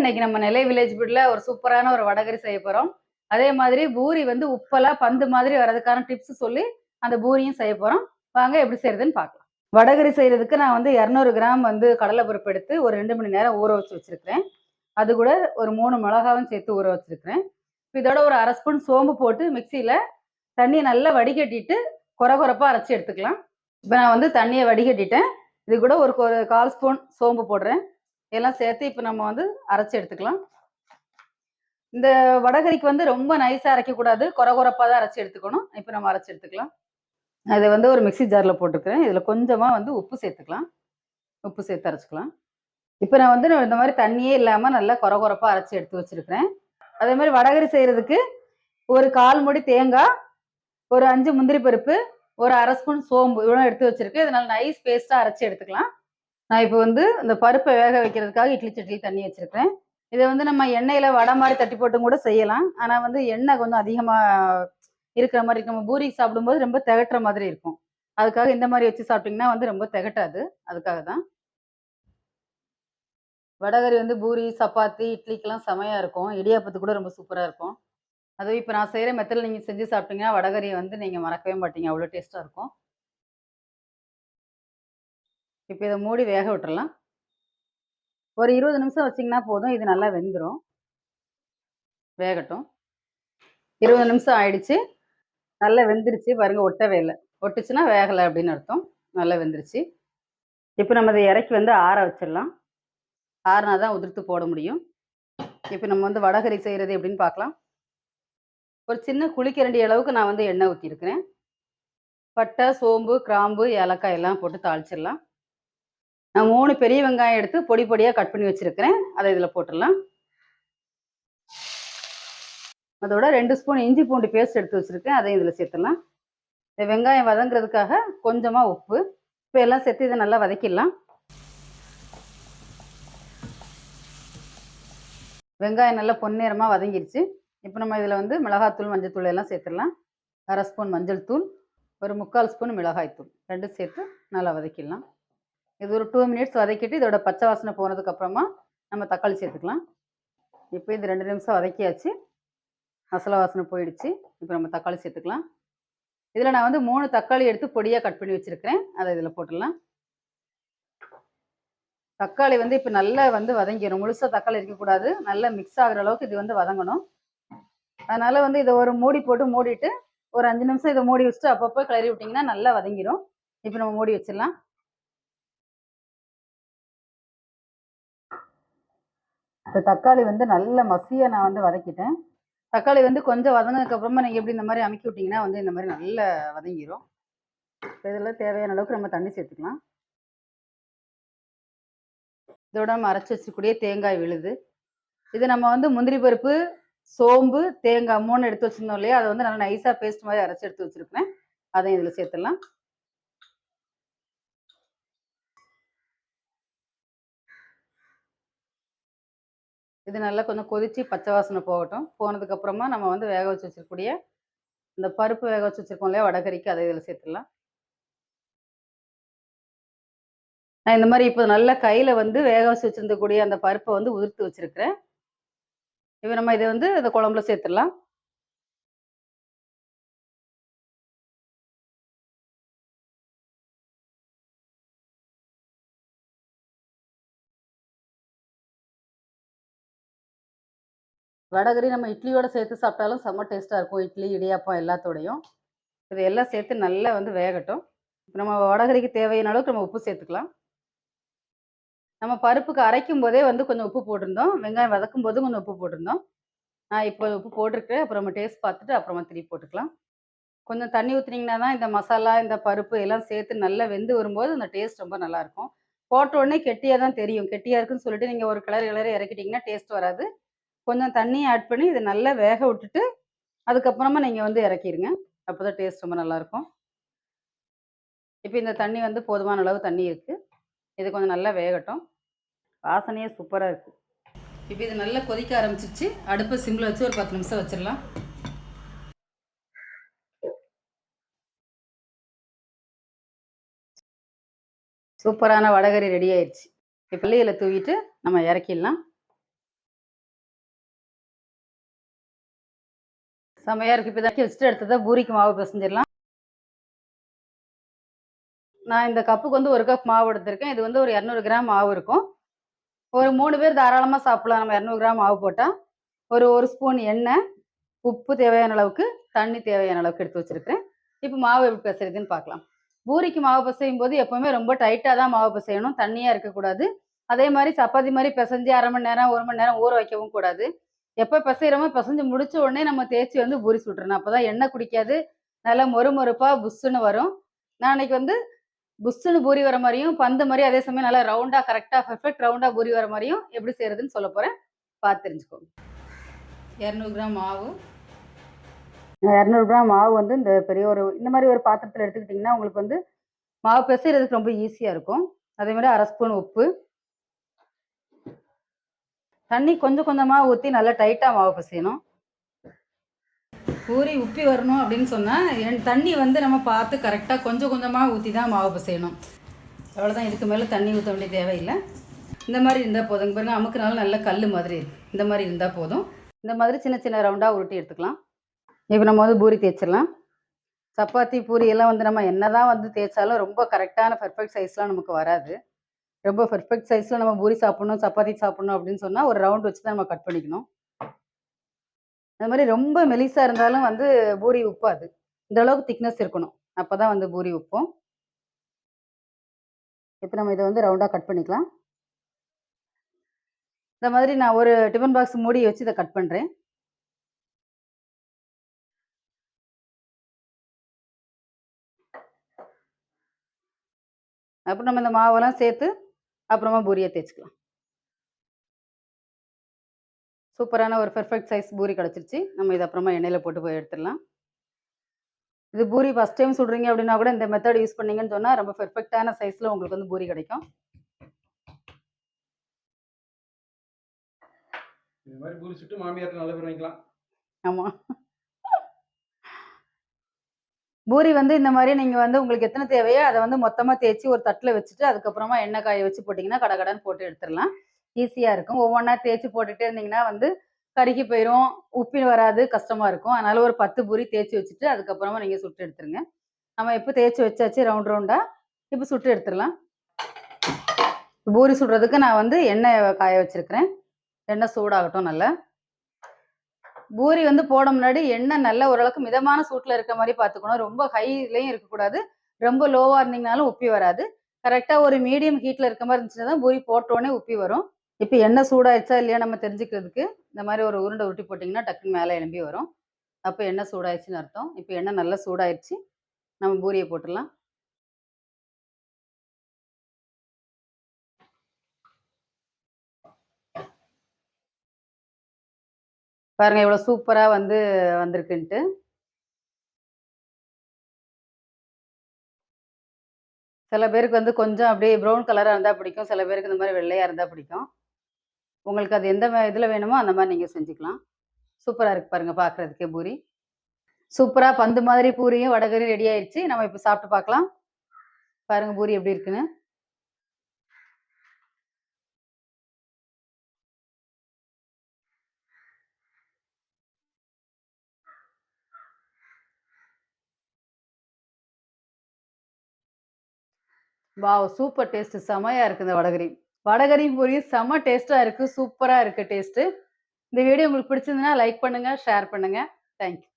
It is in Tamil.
இன்னைக்கு நம்ம நெல்லை வில்லேஜ் ஃபுட்ல ஒரு சூப்பரான ஒரு வடகரி செய்ய போகிறோம் அதே மாதிரி பூரி வந்து உப்பெல்லாம் பந்து மாதிரி வர்றதுக்கான டிப்ஸ் சொல்லி அந்த பூரியும் செய்ய போகிறோம் வாங்க எப்படி செய்யறதுன்னு பார்க்கலாம். வடகரி செய்யறதுக்கு நான் வந்து இரநூறு கிராம் வந்து கடலைப்பருப்பு எடுத்து ஒரு ரெண்டு மணி நேரம் ஊற வச்சு வச்சிருக்கிறேன். அது கூட ஒரு மூணு மிளகாவும் சேர்த்து ஊற வச்சிருக்கிறேன். இதோட ஒரு அரை ஸ்பூன் சோம்பு போட்டு மிக்சியில் தண்ணியை நல்லா வடிகட்டிட்டு குறை குறைப்பாக அரைச்சி எடுத்துக்கலாம். இப்போ நான் வந்து தண்ணியை வடிகட்டிட்டேன். இது கூட ஒரு கால் ஸ்பூன் சோம்பு போடுறேன். எல்லாம் சேர்த்து இப்போ நம்ம வந்து அரைச்சி எடுத்துக்கலாம். இந்த வடகரிக்கு வந்து ரொம்ப நைஸாக அரைக்கக்கூடாது குறை குறைப்பாக தான் அரைச்சி எடுத்துக்கணும். இப்போ நம்ம அரைச்சி எடுத்துக்கலாம். அதை வந்து ஒரு மிக்ஸி ஜாரில் போட்டுக்கிறேன். இதில் கொஞ்சமாக வந்து உப்பு சேர்த்துக்கலாம். உப்பு சேர்த்து அரைச்சிக்கலாம். இப்போ நான் வந்து இந்த மாதிரி தண்ணியே இல்லாமல் நல்லா குறை குறைப்பாக அரைச்சி எடுத்து வச்சுருக்கிறேன். அதே மாதிரி வடகரி செய்கிறதுக்கு ஒரு கால் முடி தேங்காய் ஒரு அஞ்சு முந்திரி பருப்பு ஒரு அரை ஸ்பூன் சோம்பு இவ்வளோ எடுத்து வச்சுருக்கேன். இதனால் நைஸ் பேஸ்ட்டாக அரைச்சி எடுத்துக்கலாம். நான் இப்போ வந்து இந்த பருப்பை வேக வைக்கிறதுக்காக இட்லி சட்லி தண்ணி வச்சிருக்கிறேன். இதை வந்து நம்ம எண்ணெயில் வடை மாதிரி தட்டி போட்டும் கூட செய்யலாம். ஆனால் வந்து எண்ணெய் கொஞ்சம் அதிகமாக இருக்கிற மாதிரி இருக்கும். நம்ம பூரி சாப்பிடும்போது ரொம்ப திகட்டுற மாதிரி இருக்கும். அதுக்காக இந்த மாதிரி வச்சு சாப்பிட்டிங்கன்னா வந்து ரொம்ப திகட்டாது. அதுக்காக தான். வடகரி வந்து பூரி சப்பாத்தி இட்லிக்கெல்லாம் செமையாக இருக்கும். இடியாப்பத்துக்கு கூட ரொம்ப சூப்பராக இருக்கும். அதுவும் இப்போ நான் செய்கிற மெத்தடில் நீங்கள் செஞ்சு சாப்பிட்டீங்கன்னா வடகரியை வந்து நீங்கள் மறக்கவே மாட்டீங்க. அவ்வளோ டேஸ்ட்டாக இருக்கும். இப்போ இதை மூடி வேக விட்டுறலாம். ஒரு இருபது நிமிஷம் வச்சிங்கன்னா போதும். இது நல்லா வெந்துடும் வேகட்டும். இருபது நிமிஷம் ஆயிடுச்சு. நல்லா வெந்துருச்சு. பாருங்க ஒட்டவே இல்லை. ஒட்டுச்சுன்னா வேகலை அப்படின்னு அர்த்தம். நல்லா வெந்துருச்சு. இப்போ நம்ம இதை இறக்கி வந்து ஆற வச்சிடலாம். ஆறுனா தான் உதிர்த்து போட முடியும். இப்போ நம்ம வந்து வடகரி செய்கிறது எப்படின்னு பார்க்கலாம். ஒரு சின்ன குளிக்கரண்டி அளவுக்கு நான் வந்து எண்ணெய் ஊற்றிருக்கிறேன் பட்டை சோம்பு கிராம்பு ஏலக்காய் எல்லாம் போட்டு தாளிச்சிடலாம். நான் மூணு பெரிய வெங்காயம் எடுத்து பொடி பொடியாக கட் பண்ணி வச்சுருக்கிறேன். அதை இதில் போட்டுடலாம். அதோட ரெண்டு ஸ்பூன் இஞ்சி பூண்டு பேஸ்ட் எடுத்து வச்சுருக்கேன். அதையும் இதில் சேர்த்துடலாம். இந்த வெங்காயம் வதங்குறதுக்காக கொஞ்சமாக உப்பு. இப்போ எல்லாம் சேர்த்து இதை நல்லா வதக்கிடலாம். வெங்காயம் நல்லா பொன்னிறமாக வதங்கிடுச்சு இப்போ நம்ம இதில் வந்து மிளகாத்தூள் மஞ்சத்தூள் எல்லாம் சேர்த்துடலாம். அரை ஸ்பூன் மஞ்சள் தூள் ஒரு முக்கால் ஸ்பூன் மிளகாய்த்தூள். ரெண்டும் சேர்த்து நல்லா வதக்கிடலாம். இது ஒரு டூ மினிட்ஸ் வதக்கிட்டு இதோட பச்சை வாசனை போனதுக்கு அப்புறமா நம்ம தக்காளி சேர்த்துக்கலாம். இப்போ இது ரெண்டு நிமிஷம் வதக்கியாச்சு. மசாலா வாசனை போயிடுச்சு. இப்போ நம்ம தக்காளி சேர்த்துக்கலாம். இதில் நான் வந்து மூணு தக்காளி எடுத்து பொடியாக கட் பண்ணி வச்சுருக்கிறேன். அதை இதில் போட்டுடலாம். தக்காளி வந்து இப்போ நல்லா வந்து வதங்கிடும் முழுசாக தக்காளி இருக்கக்கூடாது. நல்லா மிக்ஸ் ஆகுற அளவுக்கு இது வந்து வதங்கணும். அதனால் வந்து இதை ஒரு மூடி போட்டு மூடிட்டு ஒரு அஞ்சு நிமிஷம் இதை மூடி வச்சுட்டு அப்பப்போ கிளறி விட்டிங்கன்னா நல்லா வதங்கிடும் இப்போ நம்ம மூடி வச்சிடலாம். இப்போ தக்காளி வந்து நல்ல மசியாக நான் வந்து வதக்கிட்டேன். தக்காளி வந்து கொஞ்சம் வதங்கினதுக்கு அப்புறமா நீங்கள் எப்படி இந்த மாதிரி அமுக்கி விட்டிங்கன்னா வந்து இந்த மாதிரி நல்லா வதங்கிடும் இப்போ இதில் தேவையான அளவுக்கு நம்ம தண்ணி சேர்த்துக்கலாம். இதோட நம்ம அரைச்சி வச்சுக்கூடிய தேங்காய் விழுது. இது நம்ம வந்து முந்திரி பருப்பு சோம்பு தேங்காய் மூணு எடுத்து வச்சிருந்தோம் இல்லையா? அதை வந்து நல்லா நைஸாக பேஸ்ட் மாதிரி அரைச்சி எடுத்து வச்சுருக்கேன் அதையும் இதில் சேர்த்துடலாம். இது நல்லா கொஞ்சம் கொதித்து பச்சை வாசனை போகட்டும். போனதுக்கப்புறமா நம்ம வந்து வேக வச்சு வச்சிருக்கக்கூடிய இந்த பருப்பு வேக வச்சு வச்சுருக்கோம் இல்லையா? வடகறிக்கு அதை இதில் சேர்த்துடலாம். நான் இந்த மாதிரி இப்போ நல்லா கையில் வந்து வேக வச்சு வச்சுருந்தக்கூடிய அந்த பருப்பை வந்து உதிர்த்து வச்சுருக்கிறேன். இப்போ நம்ம இதை வந்து இந்த குழம்புல சேர்த்துடலாம். வடகரி நம்ம இட்லியோட சேர்த்து சாப்பிட்டாலும் செம்ம டேஸ்ட்டாக இருக்கும். இட்லி இடியாப்பம் எல்லாத்தோடையும். இது எல்லாம் சேர்த்து நல்லா வந்து வேகட்டும். இப்போ நம்ம வடகரிக்கு தேவையான அளவுக்கு நம்ம உப்பு சேர்த்துக்கலாம். நம்ம பருப்புக்கு அரைக்கும் போதே வந்து கொஞ்சம் உப்பு போட்டிருந்தோம். வெங்காயம் வதக்கும் போதும் கொஞ்சம் உப்பு போட்டிருந்தோம். நான் இப்போ உப்பு போட்டிருக்கேன் அப்புறம் நம்ம டேஸ்ட் பார்த்துட்டு அப்புறமா திருப்பி போட்டுக்கலாம். கொஞ்சம் தண்ணி ஊற்றுனீங்கன்னா தான் இந்த மசாலா இந்த பருப்பு எல்லாம் சேர்த்து நல்லா வெந்து வரும்போது அந்த டேஸ்ட் ரொம்ப நல்லாயிருக்கும் போட்ட உடனே கெட்டியாக தான் தெரியும். கெட்டியாக இருக்குன்னு சொல்லிட்டு நீங்கள் ஒரு கிளறு கிளறி இறக்கிட்டிங்கன்னா டேஸ்ட் வராது. கொஞ்சம் தண்ணி ஆட் பண்ணி இதை நல்லா வேக விட்டுட்டு அதுக்கப்புறமா நீங்கள் வந்து இறக்கிடுங்க அப்போ தான் டேஸ்ட் ரொம்ப நல்லாயிருக்கும். இப்போ இந்த தண்ணி வந்து போதுமான அளவு தண்ணி இருக்குது இது கொஞ்சம் நல்லா வேகட்டும். வாசனையே சூப்பராக இருக்குது இப்போ இது நல்லா கொதிக்க ஆரம்பிச்சிச்சு அடுப்பை சிம்மில் வச்சு ஒரு பத்து நிமிஷம் வச்சிடலாம். சூப்பரான வடகறி ரெடி ஆயிடுச்சு இப்போ பள்ளியில் தூவிட்டு நம்ம இறக்கிடலாம். செம்மையாக இருக்கு. இப்போ இதாக்கி வச்சுட்டு எடுத்ததை பூரிக்கு மாவு பிசைஞ்சிடலாம். நான் இந்த கப்புக்கு வந்து ஒரு கப் மாவு எடுத்திருக்கேன். இது வந்து ஒரு இரநூறு கிராம் மாவு இருக்கும். ஒரு மூணு பேர் தாராளமாக சாப்பிடலாம். நம்ம இரநூறு கிராம் மாவு போட்டால் ஒரு ஒரு ஸ்பூன் எண்ணெய் உப்பு தேவையான அளவுக்கு தண்ணி தேவையான அளவுக்கு எடுத்து வச்சுருக்கிறேன். இப்போ மாவு எப்படி பிசைறதுன்னு பார்க்கலாம். பூரிக்கு மாவு பிசையும் போது எப்போவுமே ரொம்ப டைட்டாக தான் மாவு பிசையணும். தண்ணியாக இருக்கக்கூடாது. அதே மாதிரி சப்பாத்தி மாதிரி பிசைஞ்சு அரை மணி நேரம் ஒரு மணி நேரம் ஊற வைக்கவும் கூடாது. எப்போ பிசைகிறோமோ பிசைஞ்சு முடிச்ச உடனே நம்ம தேய்ச்சி வந்து பூரி சுட்டுறணும். அப்போ தான் எண்ணெய் குடிக்காது. நல்லா மொறு மொறுப்பாக புஷ்ஷுன்னு வரும். நான் அன்னைக்கு வந்து புஷ்ஷுன்னு பூரி வர மாதிரியும் பந்து மாதிரி அதே சமயம் நல்லா ரவுண்டாக கரெக்டாக பர்ஃபெக்ட் ரவுண்டாக பூரி வர மாதிரியும் எப்படி செய்யறதுன்னு சொல்ல போகிறேன் பார்த்து தெரிஞ்சுக்கோங்க. இரநூறு கிராம் மாவு. இரநூறு கிராம் மாவு வந்து இந்த பெரிய ஒரு இந்த மாதிரி ஒரு பாத்திரத்தில் எடுத்துக்கிட்டிங்கன்னா உங்களுக்கு வந்து மாவு பிசைறதுக்கு ரொம்ப ஈஸியாக இருக்கும். அதே மாதிரி அரை ஸ்பூன் உப்பு. தண்ணி கொஞ்சம் கொஞ்சமாக ஊற்றி நல்லா டைட்டாக மாவு பிசையணும். பூரி உப்பி வரணும் அப்படின்னு சொன்னால் தண்ணி வந்து நம்ம பார்த்து கரெக்டாக கொஞ்சம் கொஞ்சமாக ஊற்றி தான் மாவு பிசையணும். அவ்வளோதான் இதுக்கு மேலே தண்ணி ஊற்ற வேண்டிய தேவையில்லை. இந்த மாதிரி இருந்தால் போதுங்க. பாருங்க அமுக்குனாலும் நல்ல கல் மாதிரி இந்த மாதிரி இருந்தால் போதும். இந்த மாதிரி சின்ன சின்ன ரவுண்டாக உருட்டி எடுத்துக்கலாம். இப்போ நம்ம வந்து பூரி தேய்ச்சிடலாம். சப்பாத்தி பூரி எல்லாம் வந்து நம்ம என்னதான் வந்து தேய்ச்சாலும் ரொம்ப கரெக்டான பர்ஃபெக்ட் சைஸ்லாம் நமக்கு வராது. ரொம்ப பெர்ஃபெக்ட் சைஸில் நம்ம பூரி சாப்பிடணும் சப்பாத்தி சாப்பிட்ணும் அப்படின்னு சொன்னால் ஒரு ரவுண்ட் வச்சு தான் நம்ம கட் பண்ணிக்கணும். அது மாதிரி ரொம்ப மெலிசாக இருந்தாலும் வந்து பூரி உப்பாது இந்த அளவுக்கு திக்னஸ் இருக்கணும். அப்போ தான் வந்து பூரி உப்பும். இப்போ நம்ம இதை வந்து ரவுண்டாக கட் பண்ணிக்கலாம். இந்த மாதிரி நான் ஒரு டிஃபன் பாக்ஸ் மூடி வச்சு இதை கட் பண்ணுறேன் அப்புறம் நம்ம இந்த மாவெல்லாம் சேர்த்து அப்புறமா பூரியை தேய்ச்சிக்கலாம். சூப்பரான ஒரு பெர்ஃபெக்ட் சைஸ் பூரி கிடச்சிருச்சு. நம்ம இது அப்புறமா எண்ணெயில் போட்டு போய் எடுத்துடலாம். இது பூரி ஃபஸ்ட் டைம் சுடுறீங்க அப்படின்னா கூட இந்த மெத்தட் யூஸ் பண்ணீங்கன்னு சொன்னால் ரொம்ப பெர்ஃபெக்டான சைஸில் உங்களுக்கு வந்து பூரி கிடைக்கும். இந்த மாதிரி பூரி சுட்டு மாமியாருக்கு நல்ல பேர் வாங்கிக்கலாம். ஆமாம் பூரி வந்து இந்த மாதிரி நீங்கள் வந்து உங்களுக்கு எத்தனை தேவையோ அதை வந்து மொத்தமாக தேய்ச்சி ஒரு தட்டில் வச்சுட்டு அதுக்கப்புறமா எண்ணெய் காய வச்சு போட்டிங்கன்னா கடகடன்னு போட்டு எடுத்துடலாம். ஈஸியாக இருக்கும். ஒவ்வொன்றா தேய்ச்சி போட்டுட்டே இருந்தீங்கன்னா வந்து கருகி போயிடும் உப்பி வராது கஷ்டமாக இருக்கும். அதனால ஒரு பத்து பூரி தேய்ச்சி வச்சுட்டு அதுக்கப்புறமா நீங்கள் சுட்டு எடுத்துருங்க. நம்ம எப்போ தேய்ச்சி வச்சாச்சு ரவுண்ட் ரவுண்டாக இப்போ சுட்டு எடுத்துடலாம். பூரி சுடுறதுக்கு நான் வந்து எண்ணெய் காய வச்சுருக்கிறேன். எண்ணெய் சூடாகட்டும் நல்லா. பூரி வந்து போட முன்னாடி எண்ணெய் நல்ல ஓரளவுக்கு மிதமான சூட்டில் இருக்க மாதிரி பார்த்துக்கணும். ரொம்ப ஹைலையும் இருக்கக்கூடாது. ரொம்ப லோவாக இருந்தீங்கனாலும் உப்பி வராது. கரெக்டாக ஒரு மீடியம் ஹீட்டில் இருக்க மாதிரி இருந்துச்சுன்னா தான் பூரி போட்டோடனே உப்பி வரும். இப்போ எண்ணெய் சூடாயிடுச்சா இல்லையா நம்ம தெரிஞ்சுக்கிறதுக்கு இந்த மாதிரி ஒரு உருண்டை உருட்டி போட்டிங்கன்னா டக்குன்னு மேலே எழும்பி வரும். அப்போ எண்ணெய் சூடாயிடுச்சுன்னு அர்த்தம். இப்போ எண்ணெய் நல்லா சூடாயிடுச்சு நம்ம பூரியை போட்டுடலாம். பாருங்க இவ்வளோ சூப்பராக வந்து வந்திருக்குன்ட்டு. சில பேருக்கு வந்து கொஞ்சம் அப்படியே ப்ரௌன் கலராக இருந்தால் பிடிக்கும். சில பேருக்கு இந்த மாதிரி வெள்ளையாக இருந்தால் பிடிக்கும். உங்களுக்கு அது எந்த இதில் வேணுமோ அந்த மாதிரி நீங்கள் செஞ்சுக்கலாம். சூப்பராக இருக்கு பாருங்க பார்க்குறதுக்கே பூரி. சூப்பராக பந்து மாதிரி பூரியும் வடகரியும் ரெடி ஆயிடுச்சு நம்ம இப்போ சாப்பிட்டு பார்க்கலாம். பாருங்க பூரி எப்படி இருக்குன்னு. Wow super taste. செமையா இருக்கு இந்த வடகரி வடகரி பூரி செம டேஸ்டா இருக்கு. சூப்பரா இருக்கு டேஸ்ட் இந்த வீடியோ உங்களுக்கு பிடிச்சிருந்ததுன்னா லைக் பண்ணுங்க ஷேர் பண்ணுங்க. தேங்க்யூ.